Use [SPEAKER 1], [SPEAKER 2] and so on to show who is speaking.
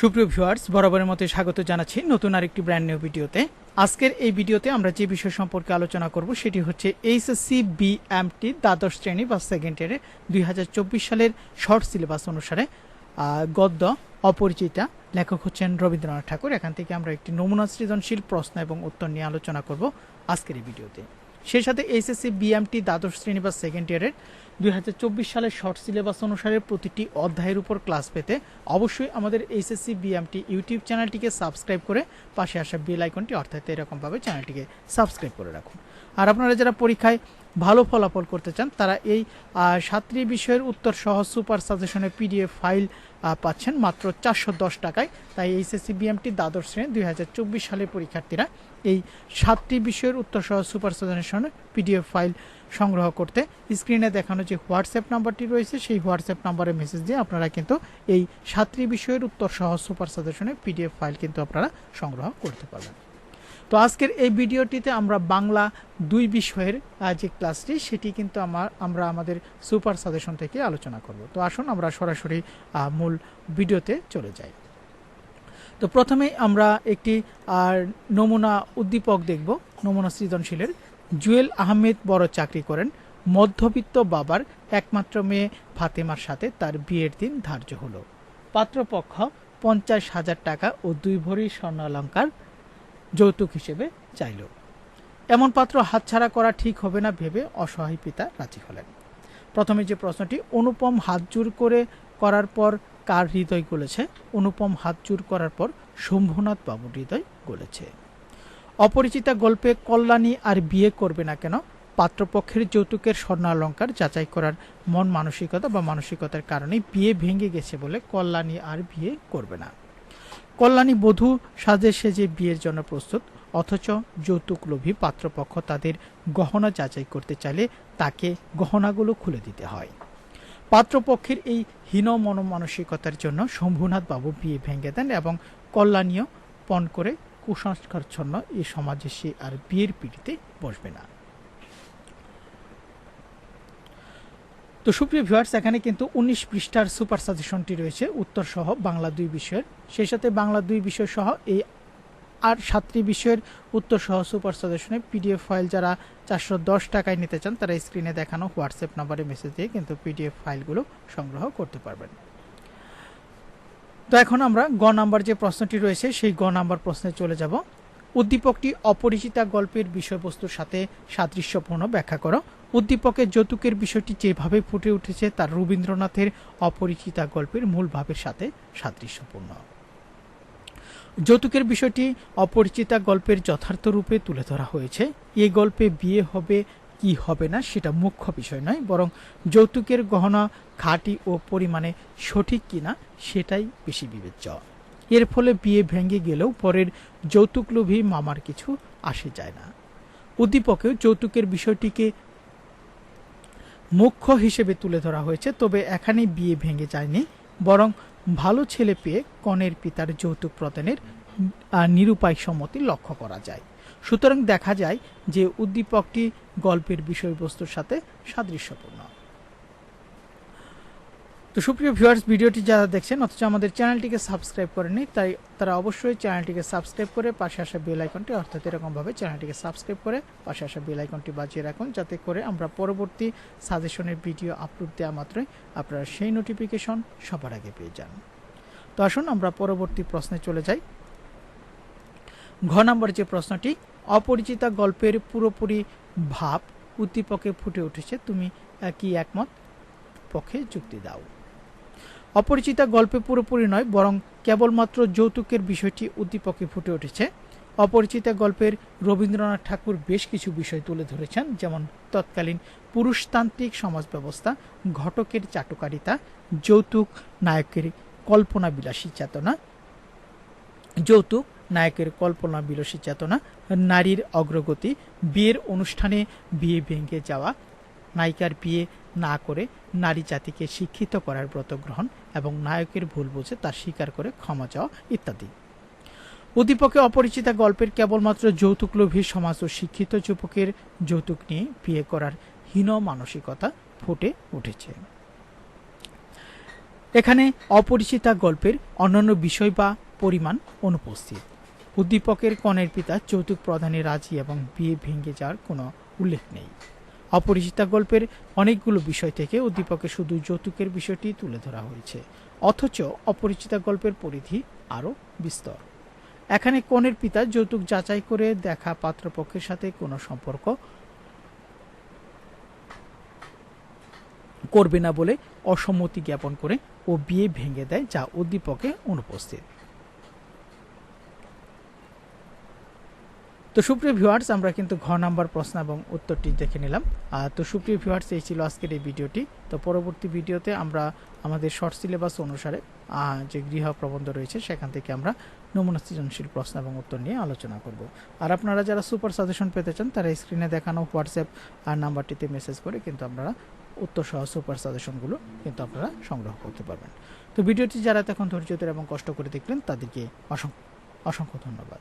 [SPEAKER 1] সুপ্রিয় ভিউয়ার্স, বরাবরের মতো স্বাগত জানাচ্ছি নতুন আরেকটি ব্র্যান্ড নিউ ভিডিওতে। আজকের এই ভিডিওতে আমরা যে বিষয় সম্পর্কে আলোচনা করব সেটি হচ্ছে এইচএসসি বিএমটি দ্বাদশ শ্রেণি বা সেকেন্ড ইয়ারে দুই হাজার চব্বিশ সালের শর্ট সিলেবাস অনুসারে গদ্য, অপরিচিতা, লেখক হচ্ছেন রবীন্দ্রনাথ ঠাকুর। এখান থেকে আমরা একটি নমুনা সৃজনশীল প্রশ্ন এবং উত্তর নিয়ে আলোচনা করব আজকের এই ভিডিওতে। সেই সাথে এইচএসসি বিএমটি দ্বাদশ শ্রেণি বা সেকেন্ড ইয়ারের দুই হাজার চব্বিশ সালের শর্ট সিলেবাস অনুসারে প্রতিটি অধ্যায়ের উপর ক্লাস পেতে অবশ্যই আমাদের এইচএসসি বিএমটি ইউটিউব চ্যানেলটিকে সাবস্ক্রাইব করে পাশে আসা বেল আইকনটি অর্থাৎ এরকমভাবে চ্যানেলটিকে সাবস্ক্রাইব করে রাখুন। আর আপনারা যারা পরীক্ষায় ভালো ফলাফল করতে চান, তারা এই সাতটি বিষয়ের উত্তর সহ সুপার সাজেশনের পিডিএফ ফাইল পাচ্ছেন মাত্র চারশো দশ টাকায়। তাই এইচএসসি বিএমটি দ্বাদশ শ্রেণি দুই হাজার চব্বিশ সালের পরীক্ষার্থীরা এই সাতটি বিষয়ের উত্তর সহ সুপার সাজেশনের পিডিএফ ফাইল সংগ্রহ করতে স্ক্রিনে দেখানো যে হোয়াটসঅ্যাপ নাম্বারটি রয়েছে, সেই হোয়াটসঅ্যাপ নাম্বারে মেসেজ দিয়ে আপনারা কিন্তু এই সাতটি বিষয়ের উত্তর সহ সুপার সাজেশনের পিডিএফ ফাইল কিন্তু আপনারা সংগ্রহ করতে পারবেন। তো আজকের এই ভিডিওটিতে আমরা বাংলা দুই বিষয়ের যে ক্লাসটি, সেটি কিন্তু আমার আমরা আমাদের সুপার সাজেশন থেকে আলোচনা করব। তো আসুন আমরা সরাসরি মূল ভিডিওতে চলে যাই। তো প্রথমেই আমরা একটি আর নমুনা উদ্দীপক দেখব। নমুনা সৃজনশীলের জুয়েল আহমেদ বড় চাকরি করেন। মধ্যবিত্ত বাবার একমাত্র মেয়ে ফাতেমার সাথে তার বিয়ের দিন ধার্য হলো। পাত্রপক্ষ পঞ্চাশ হাজার টাকা ও দুই ভরি স্বর্ণালঙ্কার যৌতুক হিসেবে চাইল। এমন পাত্র হাতছাড়া করা ঠিক হবে না ভেবে অসহায় পিতা রাজি হলেন। প্রথমে যে প্রশ্নটি, অনুপম হাত জোর করে করার পর কার হৃদয় গলেছে? অনুপম হাত জোর করার পর শম্ভুনাথ বাবুর হৃদয় গলেছে। অপরিচিতা গল্পে কল্যাণী আর বিয়ে করবে না কেন? পাত্রপক্ষের যৌতুকের স্বর্ণালঙ্কার যাচাই করার মন মানসিকতা বা মানসিকতার কারণে বিয়ে ভেঙে গেছে বলে কল্যাণী আর বিয়ে করবে না। কল্যাণী বধূ সাজে সেজে বিয়ের জন্য প্রস্তুত, অথচ যৌতুক লোভী পাত্রপক্ষ তাদের গহনা যাচাই করতে চাইলে তাকে গহনাগুলো খুলে দিতে হয়। পাত্রপক্ষের এই হীন মনমানসিকতার জন্য শম্ভুনাথ বাবু বিয়ে ভেঙে দেন এবং কল্যাণীয় পণ করে কুসংস্কারচ্ছন্ন এই সমাজে সে আর বিয়ের পিড়িতে বসবে না। তো সুপ্রিয় ভিউয়ার্স এখানে কিন্তু উনিশ পৃষ্ঠার সুপার সাজেশনটি রয়েছে উত্তর সহ বাংলা দুই বিষয়ের। সেই সাথে বাংলা দুই বিষয় সহ এই আর সাতটি বিষয়ের উত্তর সহ সুপার সাজেশনে পিডিএফ ফাইল যারা চারশো দশ টাকায় নিতে চান, তারা স্ক্রিনে দেখানো হোয়াটসঅ্যাপ নাম্বারে মেসেজ দিয়ে কিন্তু পিডিএফ ফাইলগুলো সংগ্রহ করতে পারবেন। তো এখন আমরা গ নাম্বার যে প্রশ্নটি রয়েছে, সেই গ নাম্বার প্রশ্নে চলে যাব। উদ্দীপকটি অপরিচিতা গল্পের বিষয়বস্তুর সাথে সাদৃশ্যপূর্ণ ব্যাখ্যা করো। উদ্দীপকের যৌতুকের বিষয়টি যেভাবে ফুটে উঠেছে তার রবীন্দ্রনাথের অপরিচিতা গল্পের মূল ভাবের সাথে সাদৃশ্যপূর্ণ। যৌতুকের বিষয়টি অপরিচিতা গল্পের যথার্থ রূপে তুলে ধরা হয়েছে। এই গল্পে বিয়ে হবে, কি হবে না সেটা মুখ্য বিষয় নয়, বরং যৌতুকের গহনা খাঁটি ও পরিমাণে সঠিক কিনা সেটাই বেশি বিবেচ্য। এর ফলে বিয়ে ভেঙে গেলেও পরের যৌতুকলোভী মামার কিছু আসে যায় না। উদ্দীপকেও যৌতুকের বিষয়টিকে মুখ্য হিসেবে তুলে ধরা হয়েছে, তবে এখানে বিয়ে ভেঙে যায়নি। বরং ভালো ছেলে পেয়ে কনের পিতার যৌতুক প্রদানের নিরুপায় সম্মতি লক্ষ্য করা যায়। সুতরাং দেখা যায় যে উদ্দীপকটি গল্পের বিষয়বস্তুর সাথে সাদৃশ্যপূর্ণ। তো সুপ্রিয় ভিউয়ার্স ভিডিওটি যারা দেখছেন, অথচ আমাদের চ্যানেলটিকে সাবস্ক্রাইব করেনি তাই তারা অবশ্যই চ্যানেলটিকে সাবস্ক্রাইব করে পাশে আসা বেল আইকনটি অর্থাৎ এরকমভাবে চ্যানেলটিকে সাবস্ক্রাইব করে পাশে আসা বেল আইকনটি বাজিয়ে রাখুন, যাতে করে আমরা পরবর্তী সাজেশনের ভিডিও আপলোড দেওয়া মাত্রই আপনারা সেই নোটিফিকেশন সবার আগে পেয়ে যান। তো আসুন আমরা পরবর্তী প্রশ্নে চলে যাই। ঘ নম্বর যে প্রশ্নটি, অপরিচিতা গল্পের পুরোপুরি ভাব উদ্দীপকে ফুটে উঠেছে, তুমি কি একমত? পক্ষে যুক্তি দাও। অপরিচিতা গল্পে পুরোপুরি নয়, বরং কেবলমাত্র যৌতুকের বিষয়টি উদ্দীপকে ফুটে উঠেছে। অপরিচিতা গল্পের রবীন্দ্রনাথ ঠাকুর বেশ কিছু বিষয় তুলে ধরেছেন, যেমন তৎকালীন পুরুষতান্ত্রিক সমাজ ব্যবস্থা, ঘটকের চাটুকারিতা, যৌতুক নায়কের কল্পনা বিলাসী চেতনা, যৌতুক নায়কের কল্পনা বিলাসী চেতনা, নারীর অগ্রগতি, বিয়ের অনুষ্ঠানে বিয়ে ভেঙে যাওয়া নায়িকার বিয়ে না করে নারী জাতিকে শিক্ষিত করার ব্রত গ্রহণ এবং নায়কের ভুল বুঝে তা স্বীকার করে ক্ষমা চাওয়া ইত্যাদি। উদ্দীপকে অপরিচিতা গল্পের কেবলমাত্র যৌতুকলোভী সমাজ ও শিক্ষিত যুবকের যৌতুক নিয়ে বিয়ে করার হীন মানসিকতা ফুটে উঠেছে। এখানে অপরিচিতা গল্পের অন্যান্য বিষয় বা পরিমাণ অনুপস্থিত। উদ্দীপকের কনের পিতা যৌতুক প্রদানে রাজি এবং বিয়ে ভেঙে যাওয়ার কোনো উল্লেখ নেই। অপরিচিতা গল্পের অনেকগুলো বিষয় থেকে উদ্দীপকে শুধু যৌতুকের বিষয়টি তুলে ধরা হয়েছে। অথচ অপরিচিতা গল্পের পরিধি আরও বিস্তর। এখানে কনের পিতা যৌতুক যাচাই করে দেখা পাত্রপক্ষের সাথে কোনো সম্পর্ক করবে না বলে অসম্মতি জ্ঞাপন করে ও বিয়ে ভেঙে দেয় যা উদ্দীপকে অনুপস্থিত। তো সুপ্রিয় ভিউয়ার্স, আমরা কিন্তু ঘ নাম্বার প্রশ্ন এবং উত্তরটি দেখে নিলাম। তো সুপ্রিয় ভিউয়ার্স, এই ছিল আজকের এই ভিডিওটি। তো পরবর্তী ভিডিওতে আমরা আমাদের শর্ট সিলেবাস অনুসারে যে গৃহ প্রবন্ধ রয়েছে, সেখান থেকে আমরা নমুনা সৃজনশীল প্রশ্ন এবং উত্তর নিয়ে আলোচনা করব। আর আপনারা যারা সুপার সাজেশন পেতে চান, তারা স্ক্রিনে দেখানো হোয়াটসঅ্যাপ আর নাম্বারটিতে মেসেজ করে কিন্তু আপনারা উত্তর সহ সুপার সাজেশনগুলো কিন্তু আপনারা সংগ্রহ করতে পারবেন। তো ভিডিওটি যারা এখন ধৈর্য ধরে এবং কষ্ট করে দেখলেন, তাদেরকে অসংখ্য অসংখ্য ধন্যবাদ।